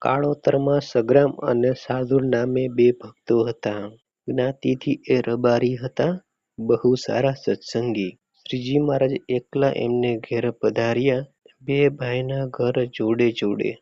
કાળોતરમાં સગ્રામ અને સાધુ નામે બે ભક્તો હતા. જ્ઞાતિથી એ રબારી હતા. બહુ સારા સત્સંગી. શ્રીજી મહારાજ એકલા એમને ઘેર પધાર્યા. બે ભાઈના ઘર જોડે જોડે.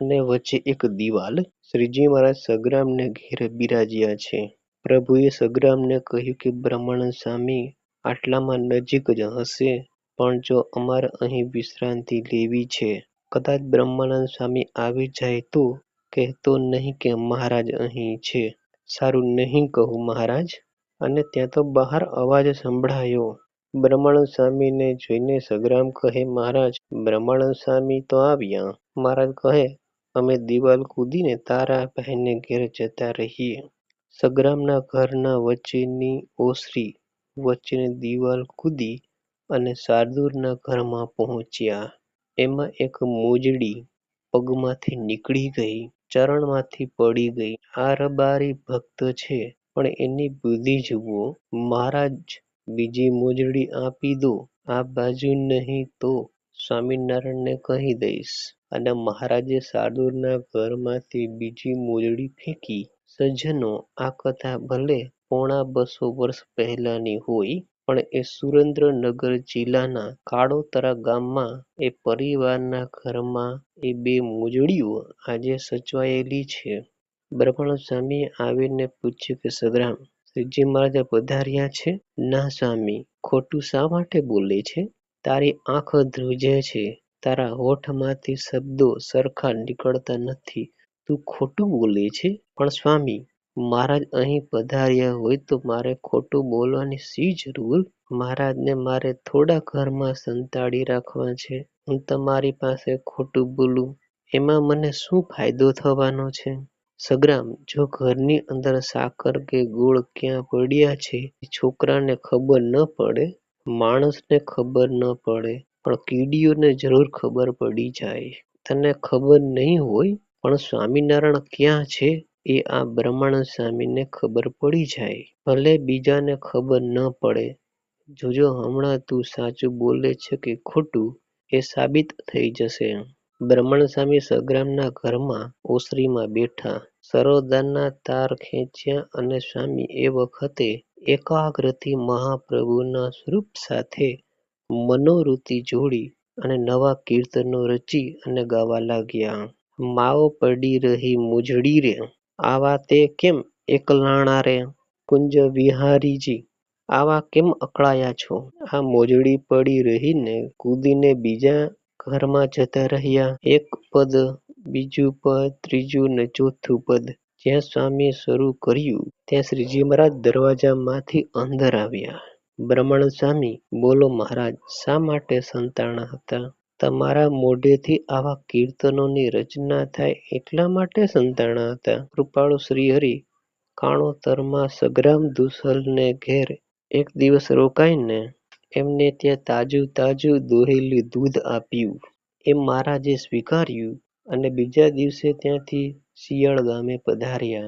અને વચ્ચે એક દીવાલ. શ્રીજી મહારાજ સગ્રામને ઘેર બિરાજ્યા છે. પ્રભુએ સગ્રામને કહ્યું કે, બ્રહ્મણ સ્વામી, આટલામાં નજીક જ હશે પણ જો અમારે અહીં વિશ્રાંતિ લેવી છે. કદાચ બ્રહ્માનંદ સ્વામી આવી જાય તો કહેતો નહીં કે મહારાજ અહીં છે. સારું નહીં કહું મહારાજ. અને ત્યાં તો બહાર અવાજ સંભળાયો. બ્રહ્માનંદ સ્વામીને જોઈને સગ્રામ કહે, મહારાજ, બ્રહ્માનંદ સ્વામી તો આવ્યા. મહારાજ કહે, અમે દીવાલ કૂદીને તારા બહેનને ઘેર જતા રહીએ. સગ્રામના ઘરના વચ્ચેની ઓસરી વચ્ચેની દીવાલ કૂદી અને શાર્દૂલના ઘરમાં પહોંચ્યા. એમાં એક મોજડી પગમાંથી નીકળી ગઈ. ચરણમાંથી પડી ગઈ. આ રબારી ભક્ત છે, પણ એની બુદ્ધિ જુઓ. મહારાજ, બીજી મોજડી આપી દો. આ બાજુ નહીં તો સ્વામિનારાયણને કહી દઈશ. અને મહારાજે સાદુરના ઘરમાંથી બીજી મોજડી ફેંકી. સજ્જનો, આ કથા ભલે પોણા બસો વર્ષ પહેલાંની હોય પણ એ સુરેન્દ્રનગર જિલ્લાના કાળોતરા ગામમાં એ પરિવારના ઘરમાં એ બે મોજડીઓ આજે સચવાયેલી છે. બ્રહ્મણ સ્વામી આવીને પૂછ્યું કે સગ્રામ, શ્રીજી મહારાજ પધાર્યા છે? ના સ્વામી. ખોટું શા માટે બોલે છે? તારી આંખ ધ્રુજે છે. તારા હોઠમાંથી શબ્દો સરખા નીકળતા નથી. તું ખોટું બોલે છે. પણ સ્વામી મહારાજ અહીં પધાર્યા હોય તો મારે ખોટું બોલવાની શી જરૂર? મહારાજને મારે થોડા ઘરમાં સંતાડી રાખવા છે. હું તમારી પાસે ખોટું બોલું એમાં મને શું ફાયદો થવાનો છે? સગ્રામ, જો ઘરની અંદર સાકર કે ગોળ ક્યાં પડ્યા છે છોકરાને ખબર ન પડે, માણસને ખબર ન પડે પણ કીડીઓને જરૂર ખબર પડી જાય. તને ખબર નહીં હોય પણ સ્વામિનારાયણ ક્યાં છે એ આ બ્રહ્માનંદ સ્વામીને ખબર પડી જાય. ભલે બીજાને ખબર ન પડે. જોજો હમણાં તું સાચું બોલે છે કે ખોટું, એ સાબિત થઈ જશે. બ્રહ્માનંદ સ્વામી સગ્રામના ઘરમાં ઓસરીમાં બેઠા. સરોદાના તાર ખેંચ્યા અને સ્વામી એ વખતે એકાગ્રથી મહાપ્રભુના સ્વરૂપ સાથે મનોવૃત્તિ જોડી અને નવા કીર્તનો રચી અને ગાવા લાગ્યા. માઓ પડી રહી મુજડી રે આવા તે કેમ એકલાણા રે? કુંજવિહારીજી આવા કેમ અકળાયા છો? આ મોજડી પડી રહીને કૂદીને બીજા ઘરમાં જતા રહ્યા. એક પદ, બીજું પદ, ત્રીજું ને ચોથું પદ. જ્યાં સ્વામીએ શરૂ કર્યું ત્યાં શ્રીજી મહારાજ દરવાજામાંથી અંદર આવ્યા. બ્રહ્મણ સ્વામી બોલો મહારાજ શા માટે સંતાણા હતા? તમારા મોઢેથી આવા કીર્તનોની રચના થાય એટલા માટે સંતાણા હતા. કૃપાળુ શ્રીહરિ, કાણોતરમાં સગ્રામ દુસલને ઘેર એક દિવસ રોકાઈને એમને ત્યાં તાજું તાજું દોહેલું દૂધ આપ્યું. એ મહારાજે સ્વીકાર્યું અને બીજા દિવસે ત્યાંથી શિયાળ ગામે પધાર્યા.